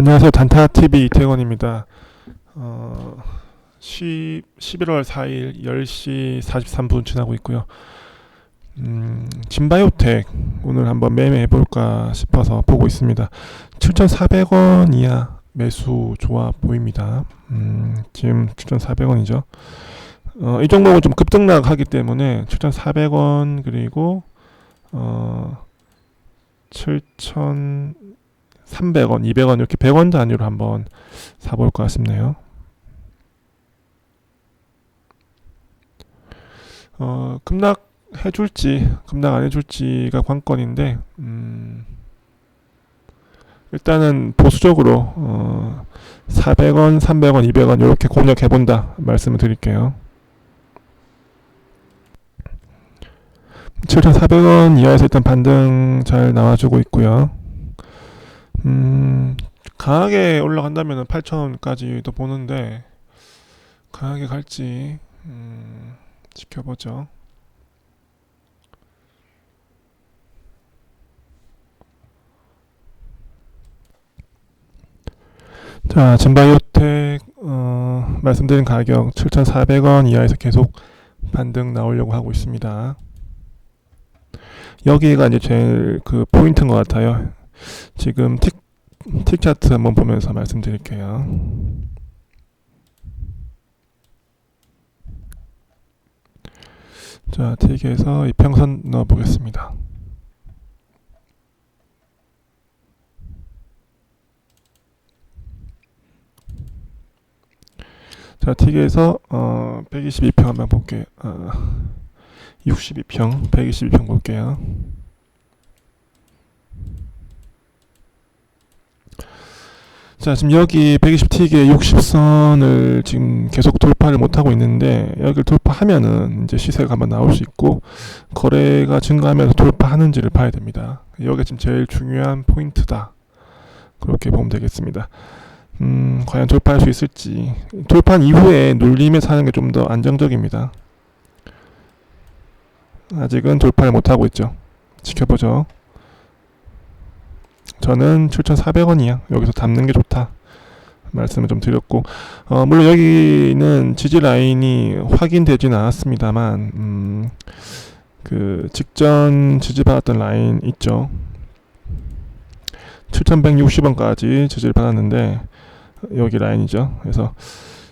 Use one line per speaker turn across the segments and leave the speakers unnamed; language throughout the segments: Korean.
안녕하세요. 단타TV 이태건입니다. 어, 10, 11월 4일 10시 43분 지나고 있고요. 음, 진바이오텍 오늘 한번 매매해볼까 싶어서 보고 있습니다. 7,400원 이하 매수 좋아 보입니다. 음, 지금 7,400원이죠. 어, 이 종목은 좀 급등락하기 때문에 7,400원 그리고 어, 7,000 300원, 200원 이렇게 100원 단위로 한번 사볼까 싶네요. 어, 급락 해줄지, 급락 안 해줄지가 관건인데, 음, 일단은 보수적으로 어, 400원, 300원, 200원 이렇게 공략해 본다 말씀을 드릴게요. 7,400원 이하에서 일단 반등 잘 나와주고 있고요. 음, 강하게 올라간다면 8,000원까지도 보는데 강하게 갈지 음, 지켜보죠. 자, 진바이오텍 어, 말씀드린 가격 7,400원 이하에서 계속 반등 나오려고 하고 있습니다. 여기가 이제 제일 그 포인트인 것 같아요. 지금 틱, 틱 차트 한번 보면서 말씀드릴게요. 자, 틱에서 이평선 넣어 보겠습니다. 자, 틱에서 어, 122평 한번 볼게요. 어, 62평, 122평 볼게요. 자, 지금 여기 120T의 60선을 지금 계속 돌파를 못하고 있는데, 여기를 돌파하면은 이제 시세가 한번 나올 수 있고, 거래가 증가하면서 돌파하는지를 봐야 됩니다. 여기가 지금 제일 중요한 포인트다. 그렇게 보면 되겠습니다. 음, 과연 돌파할 수 있을지. 돌파한 이후에 눌림에 사는 게 좀 더 안정적입니다. 아직은 돌파를 못하고 있죠. 지켜보죠. 저는 7,400원이야. 여기서 담는 게 좋다. 말씀을 좀 드렸고, 어, 물론 여기는 지지 라인이 확인되지는 않았습니다만, 음, 그 직전 지지받았던 라인 있죠. 7,160원까지 지지를 받았는데, 여기 라인이죠. 그래서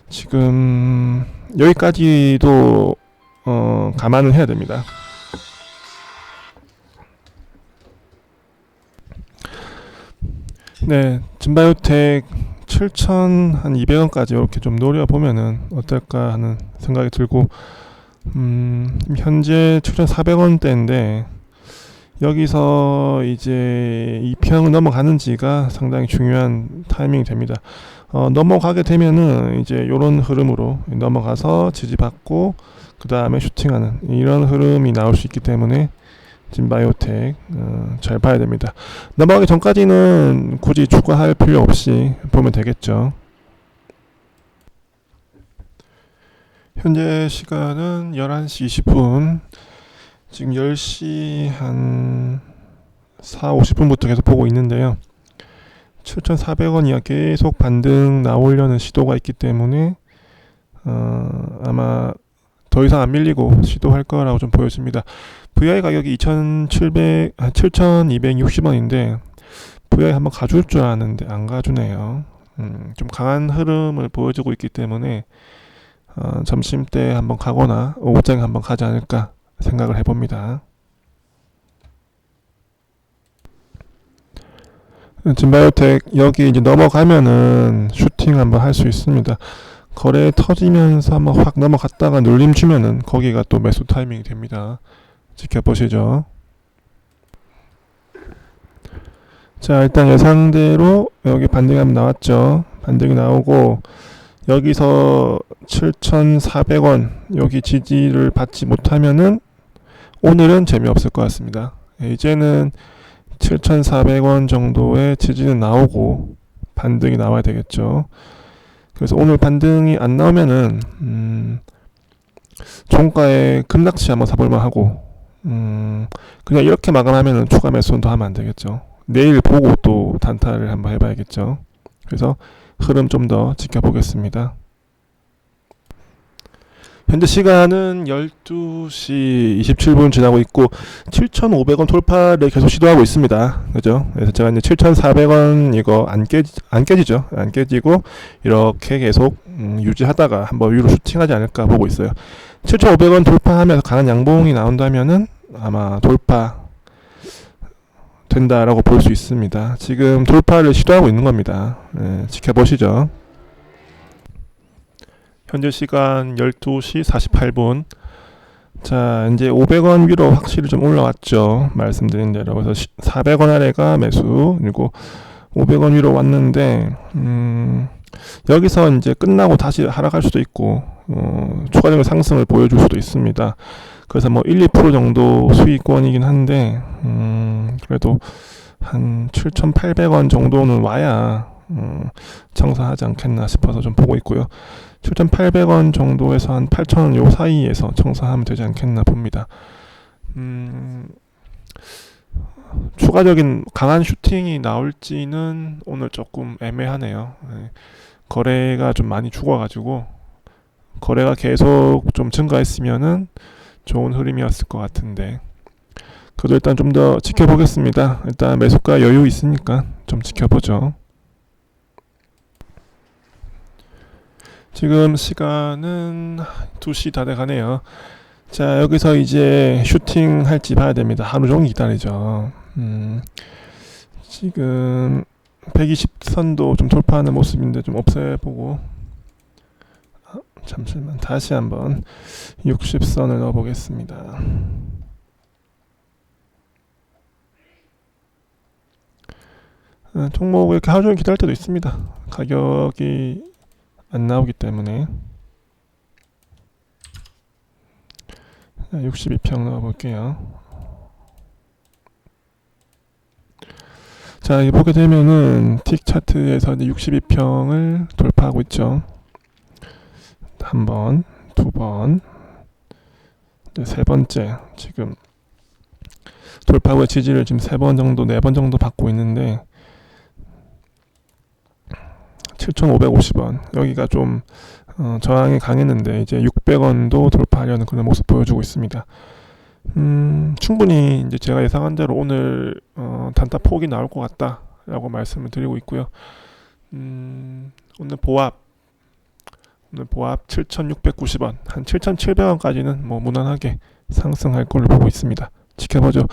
지금 여기까지도 어, 감안을 해야 됩니다. 네, 진바이오텍 7,200원까지 이렇게 좀 노려보면은 어떨까 하는 생각이 들고, 음, 현재 7,400원대인데, 여기서 이제 2평 넘어가는지가 상당히 중요한 타이밍이 됩니다. 어, 넘어가게 되면은 이제 이런 흐름으로 넘어가서 지지받고, 그 다음에 슈팅하는 이런 흐름이 나올 수 있기 때문에 진바이오텍 어, 잘 봐야 됩니다. 넘어가기 전까지는 굳이 추가할 필요 없이 보면 되겠죠. 현재 시간은 11시 20분. 지금 10시 한 4, 50분부터 계속 보고 있는데요. 7,400원 이하 계속 반등 나오려는 시도가 있기 때문에 어, 아마 더 이상 안 밀리고 시도할 거라고 좀 보여집니다. VI 가격이 2,700, 7,260원인데 VI 한번 가줄 줄 아는데 안 가주네요. 음, 좀 강한 흐름을 보여주고 있기 때문에 어, 점심 때 한번 가거나 오후장에 한번 가지 않을까 생각을 해봅니다. 진바이오텍 여기 이제 넘어가면은 슈팅 한번 할 수 있습니다. 거래 터지면서 한번 확 넘어갔다가 눌림 주면은 거기가 또 매수 타이밍이 됩니다. 지켜보시죠. 자, 일단 예상대로 여기 한번 나왔죠. 반등이 나오고 여기서 7,400원 여기 지지를 받지 못하면은 오늘은 재미없을 것 같습니다. 예, 이제는 7,400원 정도의 지지는 나오고 반등이 나와야 되겠죠. 그래서 오늘 반등이 안 나오면은 음, 종가에 급락시 한번 사볼만 하고 음, 그냥 이렇게 마감하면은 추가 매수는 더 하면 안 되겠죠. 내일 보고 또 단타를 한번 해봐야겠죠. 그래서 흐름 좀 더 지켜보겠습니다. 현재 시간은 12시 27분 지나고 있고 7,500원 돌파를 계속 시도하고 있습니다. 그죠? 그래서 제가 이제 7,400원 이거 안 깨지 안 깨지죠? 안 깨지고 이렇게 계속 음, 유지하다가 한번 위로 슈팅하지 않을까 보고 있어요. 7,500원 돌파하면서 강한 양봉이 나온다면은 아마 돌파 된다라고 볼 수 있습니다. 지금 돌파를 시도하고 있는 겁니다. 예, 지켜보시죠. 현재 시간 12시 48분. 자, 이제 500원 위로 확실히 좀 올라왔죠. 말씀드린 대로. 그래서 400원 아래가 매수, 그리고 500원 위로 왔는데, 음, 여기서 이제 끝나고 다시 하락할 수도 있고, 어, 추가적인 상승을 보여줄 수도 있습니다. 그래서 뭐 1, 2% 정도 수익권이긴 한데, 음, 그래도 한 7,800원 정도는 와야, 음, 청사하지 않겠나 싶어서 좀 보고 있고요. 7,800원 정도에서 한 8,000원 요 사이에서 청사하면 되지 않겠나 봅니다. 음, 추가적인 강한 슈팅이 나올지는 오늘 조금 애매하네요. 네. 거래가 좀 많이 죽어가지고 거래가 계속 좀 증가했으면은 좋은 흐름이었을 것 같은데 그래도 일단 좀 더 지켜보겠습니다. 일단 매수가 여유 있으니까 좀 지켜보죠. 지금 시간은 2시 다 돼가네요. 자, 여기서 이제 슈팅 할지 봐야 됩니다. 하루 종일 기다리죠. 음, 지금 120선도 좀 돌파하는 모습인데 좀 없애보고. 아, 잠시만, 다시 한번 60선을 넣어 보겠습니다. 아, 종목 이렇게 하루 종일 기다릴 때도 있습니다. 가격이 안 나오기 때문에 62평 넣어 볼게요. 자, 이 보게 되면은 틱 차트에서 이제 62평을 돌파하고 있죠. 한 번, 두 번, 세 번째 지금 돌파 후의 지지를 지금 세 번 정도, 네 번 정도 받고 있는데 7,550원 여기가 좀 어, 저항이 강했는데 이제 600원도 돌파하려는 그런 모습 보여주고 있습니다. 음, 충분히 이제 제가 예상한 대로 오늘 어, 단타 폭이 나올 것 같다라고 말씀을 드리고 있고요. 음, 오늘 보합 오늘 보합 7,690원 한 7,700원까지는 뭐 무난하게 상승할 걸로 보고 있습니다. 지켜보죠.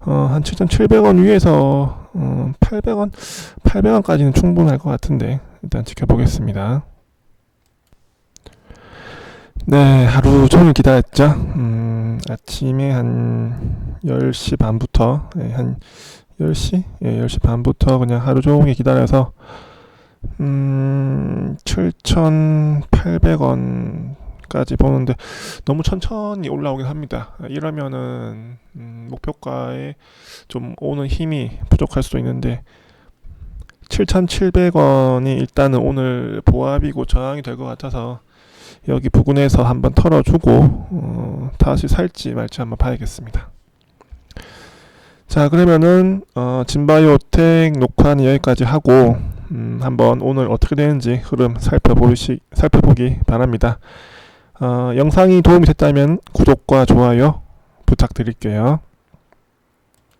어, 한 7,700원 위에서 어, 800원 800원까지는 충분할 것 같은데 일단 지켜보겠습니다. 네, 하루 종일 기다렸죠. 음, 아침에 한 10시 반부터, 네, 한 10시? 예, 10시 반부터 그냥 하루 종일 기다려서, 음, 7,800원 까지 보는데 너무 천천히 올라오긴 합니다. 이러면은, 음, 목표가에 좀 오는 힘이 부족할 수도 있는데, 7,700원이 일단은 오늘 보합이고 저항이 될 것 같아서 여기 부근에서 한번 털어주고 어, 다시 살지 말지 한번 봐야겠습니다. 자 그러면은 어, 진바이오텍 녹화는 여기까지 하고 음, 한번 오늘 어떻게 되는지 흐름 살펴보시, 살펴보기 바랍니다. 어, 영상이 도움이 됐다면 구독과 좋아요 부탁드릴게요.